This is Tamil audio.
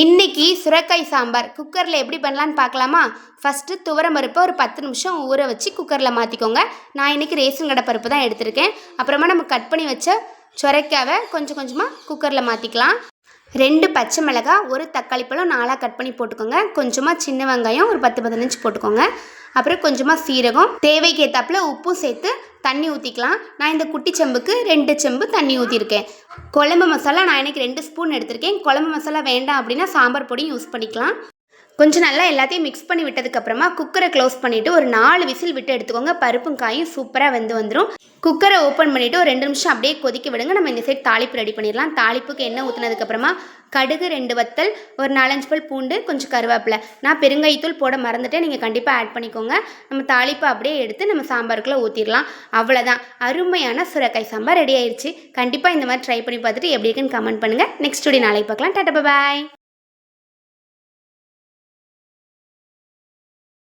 இன்னைக்கு சுரக்காய் சாம்பார். குக்கரில் எப்படி பண்ணலான்னு பார்க்கலாமா? ஃபஸ்ட்டு துவரம் பருப்பை ஒரு பத்து நிமிஷம் ஊற வச்சு குக்கரில் மாற்றிக்கோங்க நான் இன்றைக்கி ரேஷன் கடை பருப்பு தான் எடுத்திருக்கேன். அப்புறமா நம்ம கட் பண்ணி வச்ச சுரைக்காவை கொஞ்சம் கொஞ்சமாக குக்கரில் மாற்றிக்கலாம் ரெண்டு பச்சை மிளகாய் ஒரு தக்காளி பழம் நாலாக கட் பண்ணி போட்டுக்கோங்க. கொஞ்சமாக சின்ன வெங்காயம் ஒரு பத்து பதினஞ்சு போட்டுக்கோங்க. அப்புறம் கொஞ்சமாக சீரகம் தேவைக்கு ஏற்றாப்புல உப்பும் சேர்த்து தண்ணி ஊற்றிக்கலாம் நான் இந்த குட்டி செம்புக்கு ரெண்டு செம்பு தண்ணி ஊற்றிருக்கேன் குழம்பு மசாலா நான் எனக்கு ரெண்டு ஸ்பூன் எடுத்திருக்கேன். குழம்பு மசாலா வேண்டாம் அப்படின்னா சாம்பார் பொடியும் யூஸ் பண்ணிக்கலாம். கொஞ்சம் நல்லா எல்லாத்தையும் மிக்ஸ் பண்ணி விட்டதுக்கப்புறமா குக்கரை க்ளோஸ் பண்ணிவிட்டு ஒரு நாலு விசில் விட்டு எடுத்துக்கோங்க. பருப்பும் காயும் சூப்பராக வெந்து வந்துடும் குக்கரை ஓப்பன் பண்ணிவிட்டு ஒரு ரெண்டு நிமிஷம் அப்படியே கொதிக்க விடுங்க. நம்ம இந்த சைடு தாளிப்பு ரெடி பண்ணிடலாம். தாளிப்புக்கு எண்ணெய் ஊற்றினதுக்கப்புறமா கடுகு ரெண்டு வத்தல் ஒரு நாலஞ்சு பல் பூண்டு கொஞ்சம் கருவேப்பிலை. நான் பெருங்கைத்தூள் போட மறந்துட்டேன். நீங்கள் கண்டிப்பாக ஆட் பண்ணிக்கோங்க. நம்ம தாளிப்பை அப்படியே எடுத்து நம்ம சாம்பாருக்குள்ளே ஊற்றிடலாம் அவ்வளோதான் அருமையான சுரக்காய் சாம்பார் ரெடி ஆயிடுச்சு கண்டிப்பாக இந்த மாதிரி ட்ரை பண்ணி பார்த்துட்டு எப்படி இருக்குன்னு கமெண்ட் பண்ணுங்கள் நெக்ஸ்ட் வீடியோ நாளைக்கு பார்க்கலாம். டாட்டா பாய்